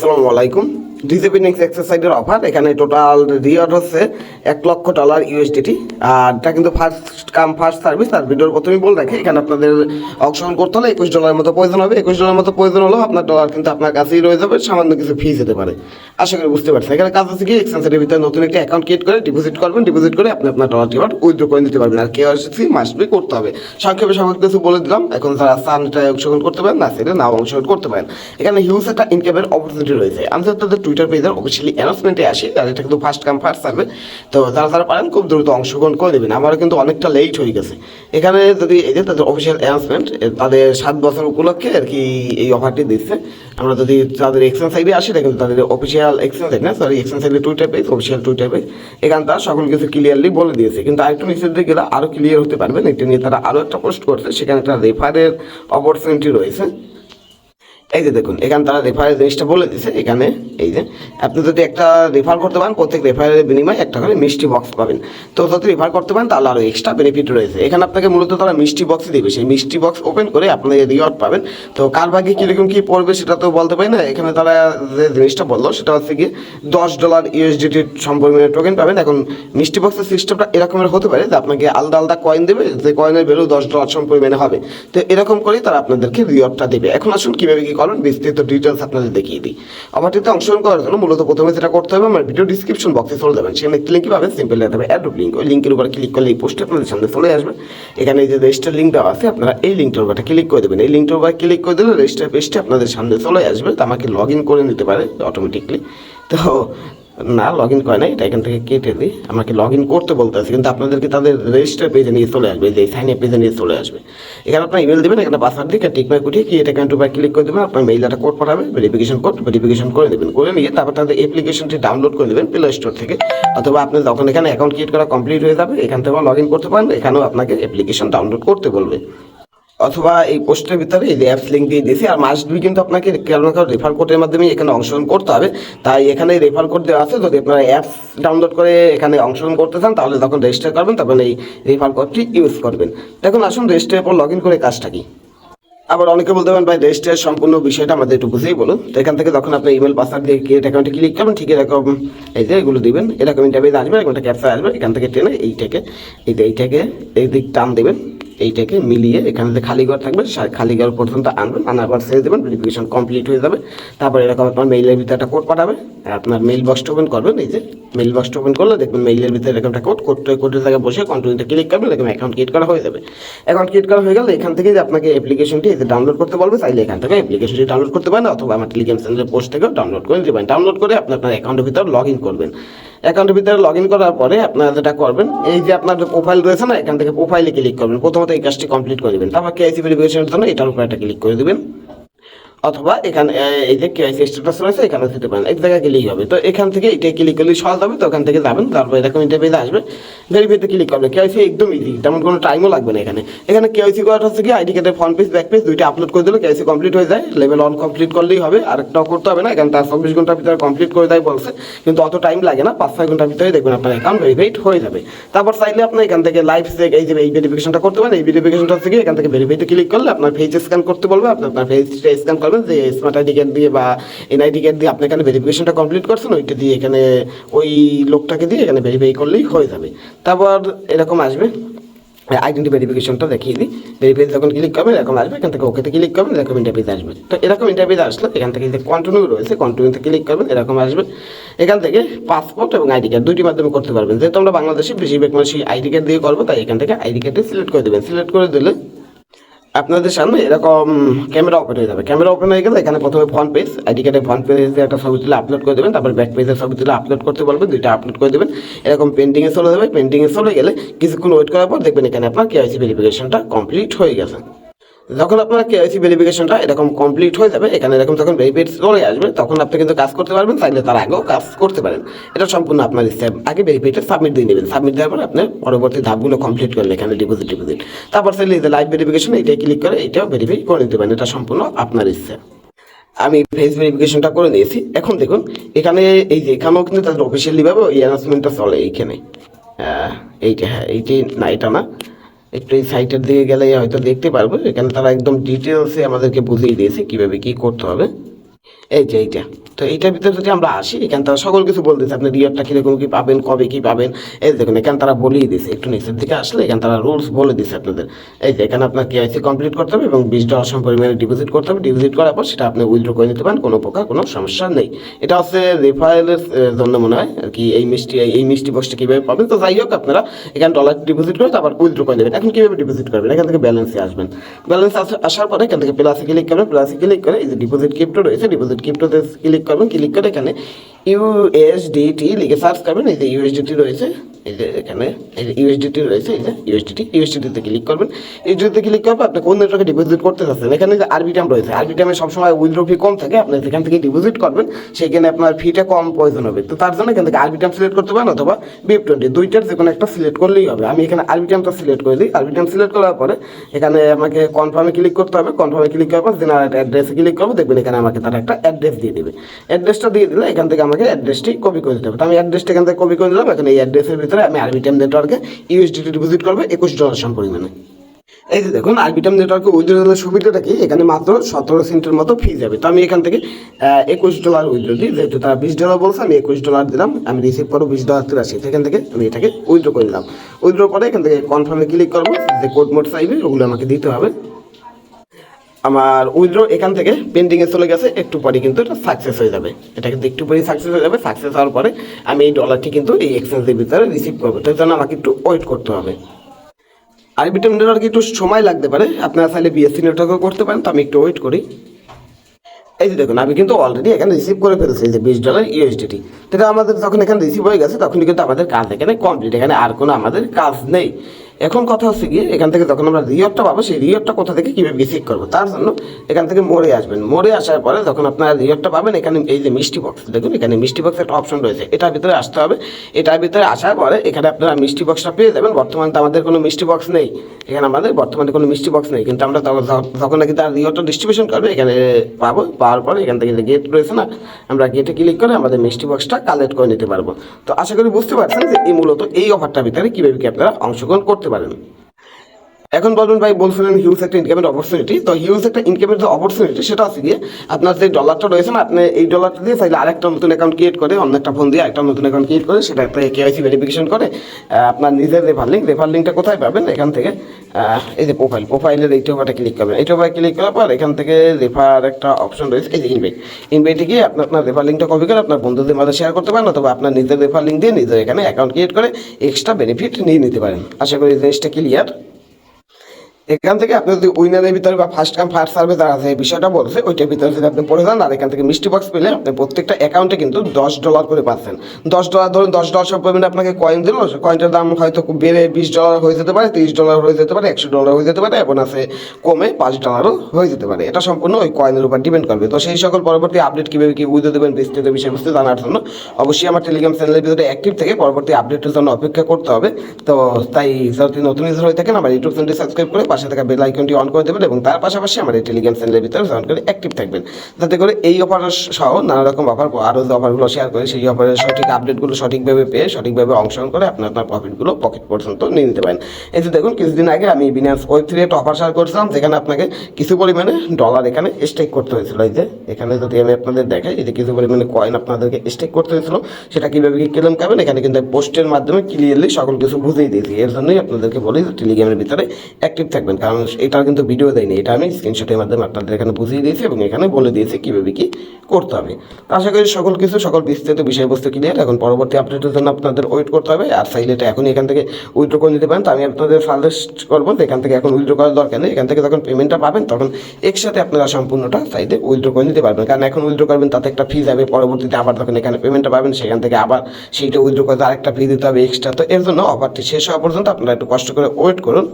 আসসালামু আলাইকুম। ডিজিপি এক্সারসাইজের অফার এখানে টোটাল রিওয়ার্ড হচ্ছে এক লক্ষ ডলার ইউএসডিটি আর এটা কিন্তু ফার্স্ট কাম ফার্স্ট সার্ভিস আর ভিডিওর প্রথমেই বলে রাখি, এখানে আপনাদের অংশগ্রহণ করতে হলে একুশ ডলারের মতো প্রয়োজন হবে। একুশ ডলারের মতো প্রয়োজন হলেও আপনার ডলার কিন্তু আপনার কাছেই রয়ে যাবে, সামান্য কিছু ফি যেতে পারে। আশা করি বুঝতে পারছেন। এখানে কাজ আছে কি এক্সচেঞ্জের ভিতরে নতুন একটি অ্যাকাউন্ট ক্রিয়েট করে ডিপোজিট করবেন ডিপোজিট করে আপনি আপনার ডলারটি আবার উইথড্র করে নিতে পারবেন। আর কেওয়াইসি মাস্ট বি করতে হবে। সংক্ষেপে সকল কিছু বলে দিলাম। এখন যারা এটা অংশগ্রহণ করতে পারেন, না সেটা নাও অংশগ্রহণ করতে পারেন। এখানে হিউজ একটা ইনকামের অপরচুনিটি রয়েছে। আমি তাদের টুইটার পেজের অফিসিয়ালি অ্যানাউন্সমেন্টে আসি, আর এটা কিন্তু ফার্স্ট কাম ফার্স্ট সার্ভে তো যারা যারা পারেন খুব দ্রুত অংশগ্রহণ করে দেবেন আমারও কিন্তু অনেকটা লেট হয়ে গেছে। এখানে যদি এই যে তাদের অফিসিয়াল অ্যানাউন্সমেন্ট তাদের সাত বছর উপলক্ষে আর কি এই অফারটি দিচ্ছে। আমরা যদি তাদের এক্সচেঞ্জ সাইডে আসি, দেখুন তাদের অফিসিয়াল এক্সচেঞ্জ না সরি এক্সচেঞ্জ সাইডে Twitter page official Twitter page এখানে তারা সকল কিছু ক্লিয়ারলি বলে দিয়েছে। কিন্তু আরেকটু নিচের দিকে গেলে আরও ক্লিয়ার হতে পারবেন। এটা নিয়ে তারা আরও একটা পোস্ট করছে। সেখানে একটা রেফারের অপরচুনিটি রয়েছে। এই যে দেখুন, এখানে তারা রেফারের জিনিসটা বলে দিছে এখানে এই যে, আপনি যদি একটা রেফার করতে পারেন, প্রত্যেক রেফারের বিনিময়ে একটা করে মিষ্টি বক্স পাবেন। তো যদি রেফার করতে পারেন, তাহলে আরও এক্সট্রা বেনিফিট রয়েছে। এখানে আপনাকে মূলত তারা মিষ্টি বক্স দেবে। সেই মিষ্টি বক্স ওপেন করে আপনি রিওয়ার্ড পাবেন, তো কার ভাগে কীরকম কী পড়বে সেটা তো বলতে পারি না। এখানে তারা যে জিনিসটা বলল, সেটা হচ্ছে গিয়ে দশ ডলার ইউএসডিটির সম্পর্কে টোকেন পাবেন। এখন মিষ্টি বক্সের সিস্টেমটা এরকমের হতে পারে যে আপনাকে আলাদা আলাদা কয়েন দেবে, যে কয়েনের ভ্যালু দশ ডলার সম পরিমাণে হবে। তো এরকম করেই তারা আপনাদেরকে রিওয়ার্ডটা দেবে। এখন আসুন কীভাবে কী করবেন বিস্তৃত ডিটেলস আপনাদের দেখিয়ে দিই। আমার আমারটিতে অংশগ্রহণ করার জন্য মূলত প্রথমে যেটা করতে হবে, আমার ভিডিও ডিসক্রিপশন বক্সে চলে যাবেন। সেখানে একটি লিঙ্ক পাবেন সিম্পল লেখা হবে অ্যাড লিঙ্ক ওই লিঙ্কের উপর ক্লিক করলে এই পোস্টে আপনাদের সামনে চলে আসবে। এখানে যে রেজিস্টার লিঙ্ক দেওয়া আছে, আপনারা এই লিঙ্কটার উপরে ক্লিক করে দেবেন। এই লিঙ্কটার উপর ক্লিক করে দিলে রেজিস্টার পেজটা আপনাদের সামনে চলে আসবে। তো আমাকে লগ ইন করে নিতে পারে অটোমেটিকলি তো না লগ ইন করে না এটা এখান থেকে কেটে দিই। আমাকে লগ ইন করতে বলতে আছে কিন্তু আপনাদেরকে তাদের রেজিস্টার পেজে নিয়ে চলে আসবে যে সাইন আপ পেজে নিয়ে চলে আসবে। এখানে আপনার ইমেল দেবেন, এখানে পাসওয়ার্ড দিয়ে টিক মার্ক উঠিয়ে কি এটা উপর ক্লিক করে দেবেন, আপনার মেইল একটা কোড পাঠাবে ভেরিফিকেশন কোড ভেরিফিকেশন করে দেবেন। করে নিয়ে তারপর তাদের অ্যাপ্লিকেশনটি ডাউনলোড করে দেবেন প্লে স্টোর থেকে। অথবা আপনি যখন এখানে অ্যাকাউন্ট ক্রিয়েট করা কমপ্লিট হয়ে যাবে, এখান থেকে লগ ইন করতে পারেন, এখানেও আপনাকে অ্যাপ্লিকেশন ডাউনলোড করতে বলবে। অথবা এই পোস্টের ভিতরে এই অ্যাপস লিঙ্ক দিয়ে দিয়েছি, আর মাস্ট বি কিন্তু আপনাকে কারও না কারও রেফার কোডের মাধ্যমে এখানে অংশগ্রহণ করতে হবে। তাই এখানে রেফার কোড দেওয়া আছে, যদি আপনারা অ্যাপস ডাউনলোড করে এখানে অংশগ্রহণ করতে চান, তাহলে তখন রেজিস্টার করবেন, তখন এই রেফার কোডটি ইউজ করবেন। দেখুন, আসুন রেজিস্টারের পর লগ ইন করে কাজটা কি? আবার অনেকে বলতে পারেন, ভাই রেজিস্টারের সম্পূর্ণ বিষয়টা আমাদের একটু বুঝেই বলুন। তো এখান থেকে যখন আপনি ইমেল পাসওয়ার্ড দিয়ে ক্রিয়েট অ্যাকাউন্টে ক্লিক করবেন, ঠিক এরকম এই যে এগুলো দিবেন। এরকম ইন্টারভিউ আসবে, এরকম একটা ক্যাপচা আসবে, এখান থেকে টেনে এইটাকে, এই যে এইটাকে, এই দিক টান দেবেন। এইটাকে মিলিয়ে এখানে খালি ঘর থাকবে খালি ঘর পর্যন্ত আনবেন, আনার পর ছেড়ে দেবেন ভেরিফিকেশন কমপ্লিট হয়ে যাবে। তারপর এরকম আপনার মেইলের ভিতরে একটা কোড পাঠাবে আপনার মেইল বক্সটা ওপেন করবেন, এই যে মেইল বক্সটা ওপেন করলে দেখবেন মেইলের ভিতরে এরকম একটা কোড কোডটা কোডের জায়গায় বসে কন্টিনিউতে ক্লিক করবেন এরকম অ্যাকাউন্ট ক্রিয়েট করা হয়ে যাবে। অ্যাকাউন্ট ক্রিয়েট করা হয়ে গেলে এখান থেকে আপনাকে অ্যাপ্লিকেশনটি যে ডাউনলোড করতে বলবে, চাইলে এখান থেকে অ্যাপ্লিকেশনটি ডাউনলোড করতে পারেন, অথবা আমার টেলিগ্রাম চ্যানেলের পোস্ট থেকে ডাউনলোড করে পারেন ডাউনলোড করে আপনি আপনার অ্যাকাউন্টের ভিতরে লগ ইন করবেন। অ্যাকাউন্টের ভিতরে লগ ইন করার পরে আপনারা যেটা করবেন, এই যে আপনার প্রোফাইল রয়েছে না, এখান থেকে প্রোফাইলে ক্লিক করবেন। প্রথমত এই কাজটি কমপ্লিট করে দেবেন। তারপর কেআইসি ভেরিফিকেশনের জন্য এটার উপর একটা ক্লিক করে দেবেন। অথবা এখানে এই যে কেআইসি স্ট্যাটাস রয়েছে, এখানে দিতে পারেন। এক জায়গায় ক্লিক হবে। তো এখান থেকে এটা ক্লিক করলে সহজ হবে, তো ওখান থেকে যাবেন, তারপর এরকম ইন্টারভিউ আসবে ভেরিফাইতে ক্লিক করবে কেআইসি একদম ইজি তেমন কোনো টাইমও লাগবে না এখানে। এখানে কেআইসি করাটা হচ্ছে কি আইডি কার্ডের ফ্রন্ট পেজ ব্যাক পেজ দুইটা আপলোড করে দিলে কেআইসি কমপ্লিট হয়ে যায়। লেভেল ওয়ান কমপ্লিট করলেই হবে আরেকটাও করতে হবে না, এখানে তার চব্বিশ ঘণ্টার ভিতরে কমপ্লিট করে দেয় বলছে। কিন্তু অত টাইম লাগে না পাঁচ ছয় ঘণ্টার ভিতরে দেখবেন আপনার অ্যাকাউন্ট ভেরিফাইড হয়ে যাবে। তারপর চাইলে আপনি এখান থেকে লাইভ চেক এই যে এই ভেরিফিকেশনটা করতে পারেন, এই ভেরিফিকেশনটা হচ্ছে কি, এখান থেকে ভেরিফাইতে ক্লিক করলে আপনার ফেস স্ক্যান করতে বলবে, আপনার ফেসটা স্ক্যান করবেন যে স্মার্ট আইডি কার্ড দিয়ে বা এনআইডি কার্ড দিয়ে আপনি এখানে ভেরিফিকেশনটা কমপ্লিট করছেন, ওইটা দিয়ে এখানে ওই লোকটাকে দিয়ে এখানে ভেরিফাই করলেই হয়ে যাবে। তারপর এরকম আসবে। আইডেন্টি ভেরিফিকেশনটা দেখিয়ে দিই। ভেরিফাই যখন ক্লিক করবেন, এরকম আসবে। এখান থেকে ওকেতে ক্লিক করবেন, এরকম ইন্টারভিউ আসবে। তো এরকম ইন্টারভিউ আসলে এখান থেকে যে কন্টিনিউ রয়েছে কন্টিনিউতে ক্লিক করবেন, এরকম আসবে। এখান থেকে পাসপোর্ট এবং আইডি কার্ড দুইটি মাধ্যমে করতে পারবেন। যেহেতু আমরা বাংলাদেশে বেশিরভাগ মানুষই আইডি কার্ড দিয়ে করব, তাই এখান থেকে আইডি কার্ডে সিলেক্ট করে দেবেন। সিলেক্ট করে দিলে আপনাদের সামনে এরকম ক্যামেরা ওপেন হয়ে যাবে। ক্যামেরা ওপেন হয়ে গেলে এখানে প্রথমে ফ্রন্ট পেজ আইডি কার্ডের ফ্রন্ট পেজে একটা ছবি তুলে আপলোড করে দেবেন, তারপর ব্যাক পেজের ছবি তুলে আপলোড করতে বলবেন, দুইটা আপলোড করে দেবেন। এরকম পেন্টিংয়ে চলে যাবে পেন্টিংয়ে চলে গেলে কিছুক্ষণ ওয়েট করার পর দেখবেন এখানে আপনার কেআইসি ভেরিফিকেশনটা কমপ্লিট হয়ে গেছে। যখন আপনার কেআইসি ভেরিফিকেশনটা এরকম কমপ্লিট হয়ে যাবে, এখানে এরকম যখন ভেরিফাইড চলে আসবে, তখন আপনি কিন্তু কাজ করতে পারবেন, চাইলে তার আগেও কাজ করতে পারেন। এটা সম্পূর্ণ আপনার ইচ্ছা আগে ভেরিফাইডটা সাবমিট দিয়ে নেবেন। সাবমিট দেওয়ার পরে আপনি পরবর্তী ধাপগুলো কমপ্লিট করলেন এখানে ডিপোজিট ডিপোজিট তারপর চাইলে যে লাইভ ভেরিফিকেশন এটাই ক্লিক করে এটাও ভেরিফাই করে পারেন। এটা সম্পূর্ণ আপনার ইচ্ছা আমি ফেস ভেরিফিকেশনটা করে নিয়েছি। এখন দেখুন, এখানে এই যে এখানেও কিন্তু তাদের অফিসিয়ালি ভাবে ওই অ্যানাউন্সমেন্টটা চলে এইখানে। এইটা হ্যাঁ এইটি না এটা না একটু এই সাইটের দিকে গেলে হয়তো দেখতে পারব। এখানে তারা একদম ডিটেলসে আমাদেরকে বুঝিয়ে দিয়েছে কীভাবে কী করতে হবে। এই যে এইটা, তো এইটার ভিতরে যদি আমরা আসি, এখানে তারা সকল কিছু বলে দিচ্ছে আপনি রিয়ারটা কীরকম কী পাবেন, কবে কী পাবেন? এই দেখুন, এখানে তারা বলেই দিছে একটু নিচের দিকে আসলে এখানে তারা রুলস বলে দিচ্ছে আপনাদের। এই যে এখানে আপনার কেআইসি কমপ্লিট করতে হবে এবং বিশ ডলার সম পরিমাণে ডিপোজিট করতে হবে। ডিপোজিট করার পর সেটা আপনি উইথড্র করে নিতে পারেন, কোনো প্রকার কোনো সমস্যা নেই। এটা হচ্ছে রেফারেলের জন্য মনে হয় আর কি, এই মিষ্টি এই মিষ্টি বক্সটা কীভাবে পাবেন। তো যাই হোক, আপনারা এখানে ডলার ডিপোজিট করে তারপর উইথড্র করে নেবেন। এখন কীভাবে ডিপোজিট করবেন? এখান থেকে ব্যালেন্সে আসবেন। ব্যালেন্স আসার পরে এখান থেকে প্লাসে ক্লিক করবেন। প্লাসে ক্লিক করে এই যে ডিপোজিট ক্রিপ্টো রয়েছে ডিপোজিট ক্রিপ্টোতে ক্লিক করবেন ক্লিক করে এখানে ইউএসডিটি লিখে সার্চ করবেন এই যে ইউএসডিটি রয়েছে। এই যে এখানে, এই যে ইউএসডিটি রয়েছে, এই যে ইউএসডিটি ইউএসডিটিতে ক্লিক করবেন। ইউএসডিতে ক্লিক করবে আপনি কোন নেটওয়ার্কে ডিপোজিট করতে চাচ্ছেন এখানে যে আরবিটাম রয়েছে আরবিটামে সবসময় উইথড্র ফি কম থাকে, আপনি যেখান থেকে ডিপোজিট করবেন, সেখানে আপনার ফিটা কম প্রয়োজন হবে। তো তার জন্য এখান থেকে আরবিটাম সিলেক্ট করতে পারেন অথবা বিপ টোয়েন্টি দুইটার যে কোনো একটা সিলেক্ট করলেই হবে। আমি এখানে আরবিটামটা সিলেক্ট করে দিই। আরবিটাম সিলেক্ট করার পরে এখানে আমাকে কনফার্মে ক্লিক করতে হবে। কনফার্মে ক্লিক করার পর জেনারেট অ্যাড্রেসে ক্লিক করব। দেখবেন এখানে আমাকে তার একটা অ্যাড্রেস দিয়ে দেবে। অ্যাড্রেসটা দিয়ে দিলে এখান থেকে আমাকে অ্যাড্রেসটি কপি করে দিতে হবে। তো আমি অ্যাড্রেসটা এখান থেকে কপি করে দিলাম। এখানে এই অ্যাড্রেসের ভিতরে আমি আরবিটাম নেটওয়ার্কে ইউএসডিটি ডিপোজিট করব, একুশ ডলার সম পরিমাণে। এই যে দেখুন আরবিটাম নেটওয়ার্কে উইথড্রলের সুবিধাটা কি? এখানে মাত্র সতেরো সেন্টের মতো ফি যাবে। তো আমি এখান থেকে একুশ ডলার উইথড্র দিই। যেহেতু তারা বিশ ডলার বলছে, আমি একুশ ডলার দিলাম। আমি রিসিভ করব বিশ ডলার তিরাশি। সেখান থেকে আমি এটাকে উইথড্র করে নিলাম। উইথড্র করে এখান থেকে কনফার্মে ক্লিক করব যে কোড মোড চাইবে, ওগুলো আমাকে দিতে হবে। আমার উইথড্র এখান থেকে পেন্ডিংয়ে চলে গেছে, একটু পরে কিন্তু এটা সাকসেস হয়ে যাবে। এটা কিন্তু একটু পরেই সাকসেস হয়ে যাবে। সাকসেস হওয়ার পরে আমি এই ডলারটি কিন্তু এই এক্সচেঞ্জের ভিতরে রিসিভ করব। তার জন্য আমাকে একটু ওয়েট করতে হবে। আরবিটাম নেটওয়ার্কে একটু সময় লাগতে পারে? আপনারা চাইলে বিএসসি নেটওয়ার্কও করতে পারেন, তো আমি একটু ওয়েট করি। এই যে দেখুন, আমি কিন্তু অলরেডি এখানে রিসিভ করে ফেলেছি যে বিশ ডলার ইউএসডিটি সেটা আমাদের যখন এখানে রিসিভ হয়ে গেছে, তখনই কিন্তু আমাদের কাজ এখানে কমপ্লিট এখানে আর কোনো আমাদের কাজ নেই। এখন কথা হচ্ছে গিয়ে এখান থেকে যখন আমরা রিওরটা পাবো, সেই রিওরটা কোথা থেকে কীভাবে রিসিভ করব? তার জন্য এখান থেকে মোড়ে আসবেন। মোড়ে আসার পরে যখন আপনারা রিওরটা পাবেন, এখানে এই যে মিষ্টি বক্স দেখুন এখানে মিষ্টি বক্স একটা অপশন রয়েছে। এটার ভিতরে আসতে হবে। এটার ভিতরে আসার পরে এখানে আপনারা মিষ্টি বক্সটা পেয়ে যাবেন। বর্তমানে তো আমাদের কোনো মিষ্টি বক্স নেই। এখানে আমাদের বর্তমানে কোনো মিষ্টি বক্স নেই। কিন্তু আমরা যখন নাকি তার রিওরটা ডিস্ট্রিবিউশন করবে, এখানে পাবো। পাওয়ার পরে এখান থেকে যে গেট রয়েছে না, আমরা গেটে ক্লিক করে আমাদের মিষ্টি বক্সটা কালেক্ট করে নিতে পারব। তো আশা করি বুঝতে পারছেন যে এই মূলত এই অফারটার ভিতরে কীভাবে কি আপনারা অংশগ্রহণ করতে পারেন এখন বলবেন ভাই, বলছিলেন হিউজ একটা ইনকামের অপরচুনিটি তো হিউজ একটা ইনকামের যে অপরচুনিটি সেটা হচ্ছে গিয়ে আপনার যে ডলারটা রয়েছে না, আপনি এই ডলারটা দিয়ে চাইলে আরেকটা নতুন অ্যাকাউন্ট ক্রিয়েট করে, অন্য একটা ফোন দিয়ে একটা নতুন অ্যাকাউন্ট ক্রিয়েট করে সেটা একটা কেআইসি ভেরিফিকেশন করে আপনার নিজের রেফার লিঙ্ক রেফার লিঙ্কটা কোথায় পাবেন? এখান থেকে এই যে প্রোফাইল প্রোফাইলের এই টোপাটা ক্লিক করবেন। এই টোপায় ক্লিক করার পর এখান থেকে রেফার একটা অপশন রয়েছে, এই যে ইনভাইট ইনভাইটে গিয়ে আপনার আপনার রেফার লিঙ্কটা কপি করে আপনার বন্ধুদের মাঝে শেয়ার করতে পারেন, অথবা আপনার নিজের রেফার লিঙ্ক দিয়ে নিজের এখানে অ্যাকাউন্ট ক্রিয়েট করে এক্সট্রা বেনিফিট নিয়ে নিতে পারেন। আশা করি জিনিসটা ক্লিয়ার এখান থেকে আপনি যদি উইনারের ভিতরে বা ফার্স্ট কাম ফার্স্ট সার্ভে আছে, এই বিষয়টা বলছে, ওইটার ভিতরে যদি আপনি পড়ে যান, আর এখান থেকে মিষ্টি বক্স পেলে আপনি প্রত্যেকটা অ্যাকাউন্টে কিন্তু দশ ডলার করে পাচ্ছেন। দশ ডলার ধরুন দশ ডলার সব পেমেন্ট আপনাকে কয়েন দিল কয়েনটার দাম হয়তো খুব বেড়ে বিশ ডলার হয়ে যেতে পারে, তিরিশ ডলার হয়ে যেতে পারে, একশো ডলার হয়ে যেতে পারে, এবং আছে কমে পাঁচ ডলারও হয়ে যেতে পারে। এটা সম্পূর্ণ ওই কয়েনের উপর ডিপেন্ড করবে। তো সেই সকল পরবর্তী আপডেট কীভাবে কি উইদে দেবেন বিস্তৃত বিষয়বস্তু জানার জন্য অবশ্যই আমার টেলিগ্রাম চ্যানেলের ভিতরে অ্যাক্টিভ থেকে পরবর্তী আপডেটের জন্য অপেক্ষা করতে হবে। তো তাই যদি নতুন ইউজার হয়ে থাকেন, আমার ইউটিউব চ্যানেলটি সাবস্ক্রাইব করে পাশে থাকা বেল আইকনটি অন করে দেবেন এবং তার পাশাপাশি এই টেলিগ্রাম চ্যানেলের ভিতরে জয়েন করে অ্যাক্টিভ থাকবেন। যাতে করে এই অফার সহ নানা রকম অফার আরও যে অফারগুলো শেয়ার করে, সেই অফারের সঠিক আপডেটগুলো সঠিকভাবে পেয়ে, সঠিকভাবে অংশগ্রহণ করে আপনার আপনার প্রফিটগুলো পকেট পর্যন্ত নিয়ে নিতে পারেন। এই যে দেখুন, কিছুদিন আগে আমি বিনান্স ওয়েব থ্রি একটা অফার শেয়ার করেছিলাম, যেখানে আপনাকে কিছু পরিমাণে ডলার এখানে স্টেক করতে হয়েছিল। এই যে, এখানে যদি আমি আপনাদের দেখাই, এই যে কিছু পরিমাণে কয়েন আপনাদেরকে স্টেক করতে হয়েছিল, সেটা কীভাবে কি ক্লেম করবেন, এখানে কিন্তু পোস্টের মাধ্যমে ক্লিয়ারলি সকল কিছু বুঝিয়ে দিয়েছি। এর জন্যই আপনাদেরকে বলি টেলিগ্রামের ভিতরে অ্যাক্টিভ থাকবেন। কারণ এটার কিন্তু ভিডিও দেয়নি। এটা আমি স্ক্রিনশটের মাধ্যমে আপনাদের এখানে বুঝিয়ে দিয়েছি এবং এখানে বলে দিয়েছি কীভাবে কী করতে হবে। আশা করি সকল কিছু, সকল বিস্তারিত বিষয়বস্তু ক্লিয়ার এখন পরবর্তী আপডেটের জন্য আপনাদের ওয়েট করতে হবে। আর চাইলে এটা এখনই এখান থেকে উইথড্র করে নিতে পারেন। তো আমি আপনাদের সাজেস্ট করব যে এখান থেকে এখন উইথড্র করার দরকার নেই। এখান থেকে যখন পেমেন্টটা পাবেন, তখন একসাথে আপনারা সম্পূর্ণটা চাইলে উইথড্র করে নিতে পারবেন। কারণ এখন উইথড্র করবেন, তাতে একটা ফি যাবে। পরবর্তীতে আবার যখন এখানে পেমেন্টটা পাবেন, সেখান থেকে আবার সেইটা উইথড্র করতে আরেকটা ফি দিতে হবে এক্সট্রা তো এর জন্য অফারটি শেষ হওয়া পর্যন্ত আপনারা একটু কষ্ট করে ওয়েট করুন।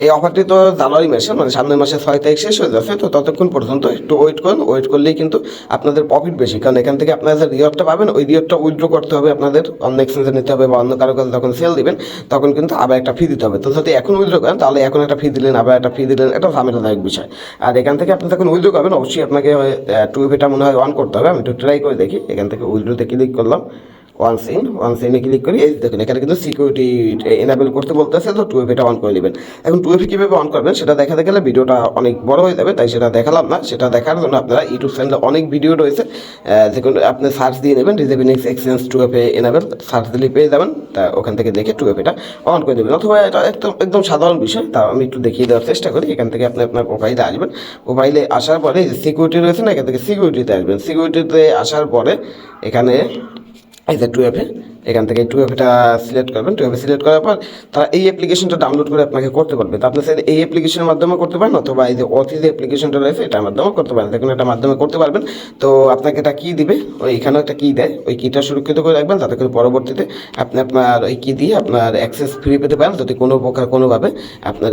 এই অফারটি তো জানুয়ারি মাসে মানে সামনের মাসে ছয় তারিখ শেষ হয়ে যাচ্ছে, তো ততক্ষণ পর্যন্ত একটু ওয়েট করুন। ওয়েট করলেই কিন্তু আপনাদের প্রফিট বেশি, কারণ এখান থেকে আপনারা যে রিওয়ার্ডটা পাবেন, ওই রিওয়ার্ডটা উইথড্র করতে হবে আপনাদের, অন্য এক্সচেঞ্জে নিতে হবে বা অন্য কারও কাছে যখন সেল দিবেন, তখন কিন্তু আবার একটা ফি দিতে হবে। তো যদি এখন উইথড্র করেন, তাহলে এখন একটা ফি দিলেন, আবার একটা ফি দিলেন, এটা ঝামেলাদায়ক বিষয়। আর এখান থেকে আপনি যখন উইথড্র করবেন, অবশ্যই আপনাকে টু এটা মনে হয় অন করতে হবে, আমি একটু ট্রাই করে দেখি, এখান থেকে উইথড্রোতে ক্লিক করলাম। ওয়ান সিন ওয়ান সিনে ক্লিক করি দেখুন, এখানে কিন্তু সিকিউরিটি এনাবেল করতে বলতেছে, তো টু এটা অন করে নেবেন। এখন টু এফি কীভাবে অন করবেন, সেটা দেখাতে গেলে ভিডিওটা অনেক বড় হয়ে যাবে, তাই সেটা দেখালাম না। সেটা দেখার জন্য আপনারা ইউটিউব চ্যানেলে অনেক ভিডিও রয়েছে। দেখুন, আপনি সার্চ দিয়ে নেবেন রিজেভিনিক্স এক্সচেঞ্জ টু এফে এনাবেল সার্চ দিলে পেয়ে যাবেন, তা ওখান থেকে দেখে টু এফ এটা অন করে দেবেন অথবা এটা একদম একদম সাধারণ বিষয়, তা আমি একটু দেখিয়ে দেওয়ার চেষ্টা করি, এখান থেকে আপনি আপনার প্রোফাইলে আসবেন। প্রোফাইলে আসার পরে সিকিউরিটি রয়েছে না, এখান থেকে সিকিউরিটিতে আসবেন। সিকিউরিটিতে আসার পরে এখানে এই যে এফে এখান থেকে টু এফটা সিলেক্ট করবেন। টু এফে সিলেক্ট করার পর তারা এই অ্যাপ্লিকেশনটা ডাউনলোড করে আপনাকে করতে পারবে তো আপনি চাইলে এই অ্যাপ্লিকেশনের মাধ্যমে করতে পারেন অথবা এই যে অথি যে অ্যাপ্লিকেশনটা রয়েছে, এটার মাধ্যমে করতে পারেন। দেখুন এটার মাধ্যমে করতে পারবেন। তো আপনাকে এটা কী দিবে। ওই এখানেও একটা কী দেয়। ওই কীটা সুরক্ষিত করে রাখবেন। যাতে করে পরবর্তীতে আপনি আপনার ওই কি দিয়ে আপনার অ্যাক্সেস ফ্রি পেতে পারেন। যদি কোনো প্রকার, কোনোভাবে আপনার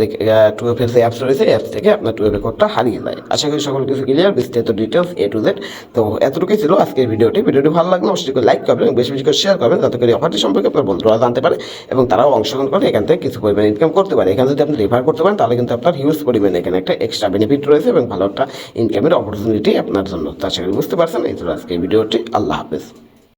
টু এফের যে অ্যাপস রয়েছে অ্যাপস থেকে আপনার টু এফের কোডটা হারিয়ে যায়। আশা করি সকল কিছু ক্লিয়ার বিস্তারিত ডিটেলস এ টু জেড তো এতটুকুই ছিল আজকের ভিডিওটি ভিডিওটি ভালো লাগলে অবশ্যই লাইক করবেন। বেশি বেশি করে শেয়ার করবেন, যাতে করে অফারটি সম্পর্কে আপনার বন্ধুরা জানতে পারে এবং তারাও অংশগ্রহণ করে এখান থেকে কিছু পরিমাণ ইনকাম করতে পারে। এখানে যদি আপনি রেফার করতে পারেন, তাহলে কিন্তু আপনার হিউজ পরিমাণে এখানে একটা এক্সট্রা বেনিফিট রয়েছে এবং ভালো একটা ইনকামের অপরচুনিটি আপনার জন্য। তো বুঝতে পারছেন। এই তো আজকে ভিডিওটি। আল্লাহ হাফেজ।